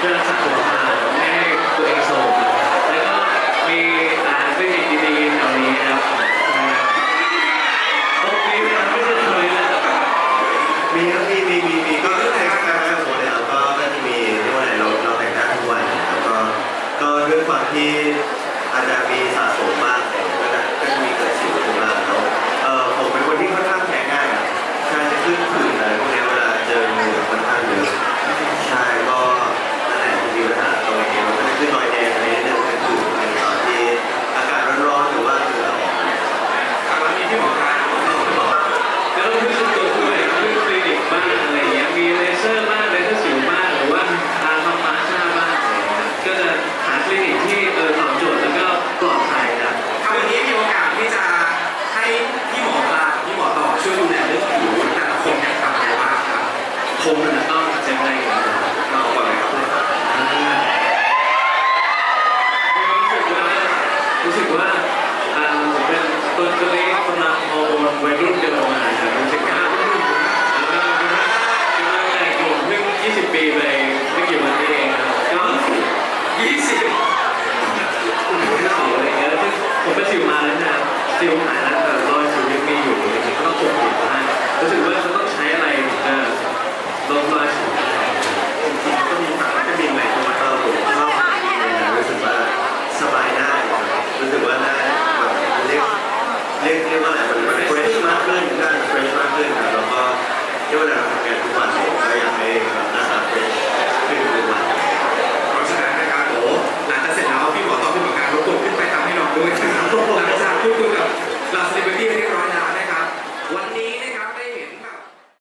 เดินสะดวกมาไม่ให้ตัวเองโศกแล้วก็มีสารคลินิกดีๆแถวนี้นะครับตรงนี้มันไม่ได้เคยเลยมีครับมีมีมีมีก็คือในการแต่งตัวเนี่ยเราก็ก็จะมีเรียอะไรเราเราแต่งหน้าทุกวันแล้วก็ก็ด้วยความที่อาจจะมีสะสมบ้าง สึกว่าอ่าเป็นตัวเล็กกำลังฮอร์โมนวัยรุ่นเดินมากมาครับรู้สึกว่าแล้วก็กำลังกำลังแต่งผมเพิ่ง20 ปีไปไม่กี่วันนี้เองครับก็20ผมไม่ได้บอกอะไรเงี้ยผมก็สิวมาแล้วนะสิวหาย